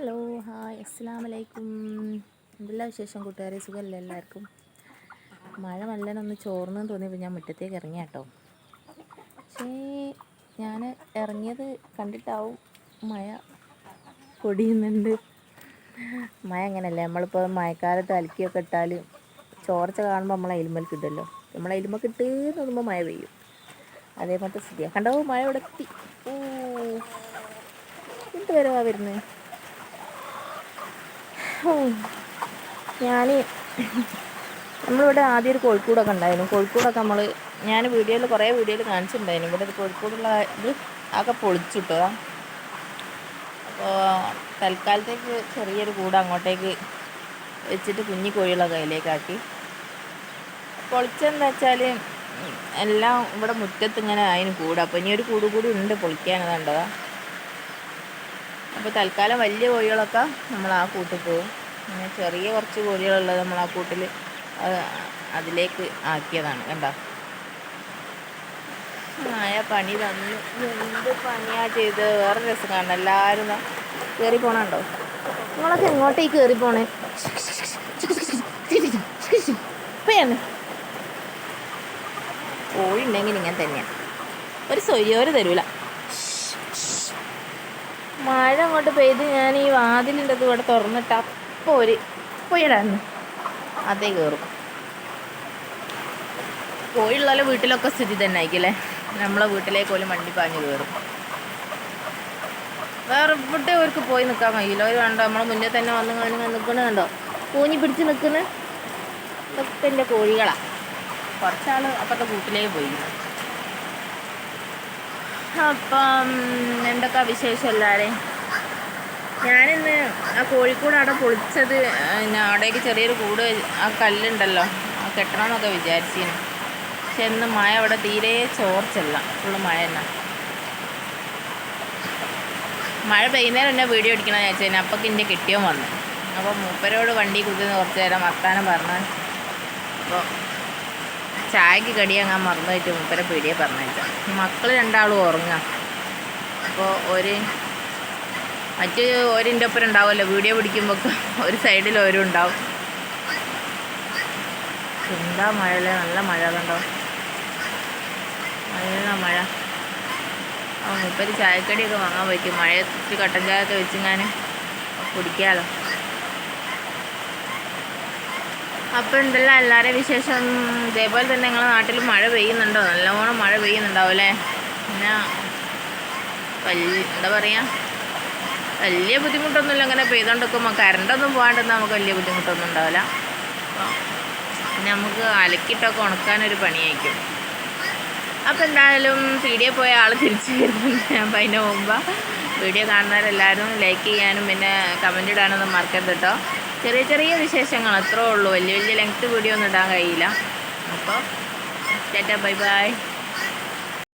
Hello hi അസ്സാം വലൈക്കും എന്തെല്ലാം വിശേഷം കൂട്ടുകാരെ? സുഖമല്ല എല്ലാവർക്കും? മഴ നല്ലതൊന്ന് ചോർന്നു തോന്നിയപ്പോൾ ഞാൻ മുറ്റത്തേക്ക് ഇറങ്ങിയ കേട്ടോ പക്ഷേ ഞാൻ ഇറങ്ങിയത് കണ്ടിട്ടാവും മഴ പൊടിയുന്നുണ്ട്. മഴ അങ്ങനെയല്ലേ നമ്മളിപ്പോൾ മഴക്കാലത്ത് അലക്കിയൊക്കെ ഇട്ടാൽ ചോർച്ച കാണുമ്പോൾ നമ്മളെ അയിലുമ്മൽ കിട്ടുമല്ലോ നമ്മളെ അയിലുമ്മ കിട്ടുമെന്ന് തോന്നുമ്പോൾ മഴ പെയ്യും. അതേപോലത്തെ സ്ഥിതിയാണ് കണ്ടോ മഴ ഇവിടെ എത്തി. ഓ എന്ത് വരവാ വരുന്നത് ഞാൻ നമ്മളിവിടെ ആദ്യം ഒരു കോഴിക്കൂടൊക്കെ ഉണ്ടായിരുന്നു. കോഴിക്കൂടൊക്കെ നമ്മൾ ഞാൻ വീഡിയോയിൽ കുറേ വീഡിയോയിൽ കാണിച്ചിട്ടുണ്ടായിരുന്നു. ഇവിടെ കോഴിക്കോടുള്ള ഇത് ആകെ പൊളിച്ചിട്ടോ അപ്പോൾ തൽക്കാലത്തേക്ക് ചെറിയൊരു കൂട് അങ്ങോട്ടേക്ക് വെച്ചിട്ട് കുഞ്ഞി കോഴികളൊക്കെ അതിലേക്കാക്കി പൊളിച്ചെന്ന് വെച്ചാൽ എല്ലാം ഇവിടെ മുറ്റത്ത് ഇങ്ങനെ അതിന് കൂടും. അപ്പോൾ ഇനി ഒരു കൂട് കൂടി ഉണ്ട് പൊളിക്കാനതാണ്ടതാ അപ്പോൾ തൽക്കാലം വലിയ കോഴികളൊക്കെ നമ്മൾ ആ കൂട്ടിൽ പോകും പിന്നെ ചെറിയ കുറച്ച് കോഴികളുള്ളത് നമ്മൾ ആ കൂട്ടിൽ അതിലേക്ക് ആക്കിയതാണ് കണ്ടോ? ആയ പണി തന്നു. എന്ത് പണിയാ ചെയ്ത്? വേറെ രസം കാണണം. എല്ലാവരും കയറി പോണുണ്ടോ? നിങ്ങളൊക്കെ എങ്ങോട്ടേക്ക് കയറി പോണേ? ഇപ്പയാണ്. കോഴി ഉണ്ടെങ്കിൽ ഇങ്ങനെ തന്നെയാണ് ഒരു സൊയ്യോര് തരൂല. മഴ അങ്ങോട്ട് പെയ്ത് ഞാൻ ഈ വാതിലിന്റെ അത് ഇവിടെ തുറന്നിട്ട് അപ്പോൾ ഒരു പോയിടാന്ന് അതേ കയറും. കോഴിയുള്ള വീട്ടിലൊക്കെ സ്ഥിതി തന്നെ ആയിക്കല്ലേ നമ്മളെ വീട്ടിലേക്ക് പോലും വണ്ടി പാഞ്ഞ് കയറും. വേറെ ഇവിടെ അവർക്ക് പോയി നിൽക്കാൻ കഴിയില്ല. അവർ കണ്ടോ നമ്മളെ മുന്നേ തന്നെ വന്ന് കാണുക നിൽക്കണുണ്ടോ കൂഞ്ഞി പിടിച്ച് നിൽക്കുന്ന ഇതൊക്കെ എന്റെ കോഴികളാണ് കുറച്ചാൾ അപ്പുറത്തെ കൂട്ടിലേക്ക് പോയി. അപ്പം എന്തൊക്കെ വിശേഷം എല്ലാവരെയും ഞാനിന്ന് ആ കോഴിക്കോട് അവിടെ പൊളിച്ചത് പിന്നെ അവിടേക്ക് ചെറിയൊരു കൂട് ആ കല്ലുണ്ടല്ലോ ആ കെട്ടണമെന്നൊക്കെ വിചാരിച്ചിരുന്നു പക്ഷെ ഇന്ന് മഴ അവിടെ തീരെ ചോർച്ചല്ല ഫുള്ള് മഴ തന്നെ. മഴ പെയ്യുന്നേരം എന്നെ വീഡിയോ എടുക്കണമെന്ന് വിചാരിച്ചു അപ്പൊക്ക് എന്റെ കിട്ടിയോ വന്നു. അപ്പോൾ മൂപ്പരോട് വണ്ടി കുതിർന്ന് കുറച്ച് നേരം വർത്താനം പറഞ്ഞു. അപ്പോൾ ചായക്ക് കടിയാങ്ങാൻ മറന്നുപോയിട്ട് മുപ്പരെ പീടിയെ പറഞ്ഞേച്ചാ മക്കൾ രണ്ടാളും ഉറങ്ങാം. അപ്പോൾ ഒരു മറ്റ് ഓരിന്റെ ഒപ്പം ഉണ്ടാവുമല്ലോ വീഡിയോ പിടിക്കുമ്പോൾ ഒരു സൈഡിൽ ഓരും ഉണ്ടാവും. എന്താ മഴയല്ലേ? നല്ല മഴ കണ്ടോ? നല്ല മഴ. ആ മുപ്പര് ചായക്കടിയൊക്കെ വാങ്ങാൻ പറ്റും മഴ കട്ടൻ ചായ ഒക്കെ വെച്ച് വെച്ചിങ്ങനെ കുടിക്കാമല്ലോ അപ്പോൾ എന്തെല്ലാം എല്ലാവരെയും വിശേഷം? ഇതേപോലെ തന്നെ നിങ്ങളുടെ നാട്ടിൽ മഴ പെയ്യുന്നുണ്ടോ? നല്ലവണ്ണം മഴ പെയ്യുന്നുണ്ടാവും അല്ലേ? പിന്നെ വലിയ എന്താ പറയുക വലിയ ബുദ്ധിമുട്ടൊന്നുമില്ല. അങ്ങനെ പെയ്തുകൊണ്ടിരിക്കുമ്പോൾ കറണ്ടൊന്നും പോകാണ്ടെന്ന് നമുക്ക് വലിയ ബുദ്ധിമുട്ടൊന്നും ഉണ്ടാവില്ല. അപ്പോൾ പിന്നെ നമുക്ക് അലക്കിയിട്ടൊക്കെ ഉണക്കാനൊരു പണിയായിരിക്കും. അപ്പോൾ എന്തായാലും പീടിയെ പോയ ആൾ തിരിച്ചു വരുന്നുണ്ട്. അപ്പം അതിന്റെ മുമ്പ് വീഡിയോ കാണുന്നവരെല്ലാവരും ലൈക്ക് ചെയ്യാനും പിന്നെ കമന്റ് ഇടാനൊന്നും മറക്കരുത് കേട്ടോ ചെറിയ ചെറിയ വിശേഷങ്ങൾ അത്രേ ഉള്ളൂ. വലിയ വലിയ ലെങ്ത്ത് വീഡിയോ ഒന്നും ഇടാൻ കഴിയില്ല. അപ്പോൾ ചേട്ടാ ബൈ ബൈ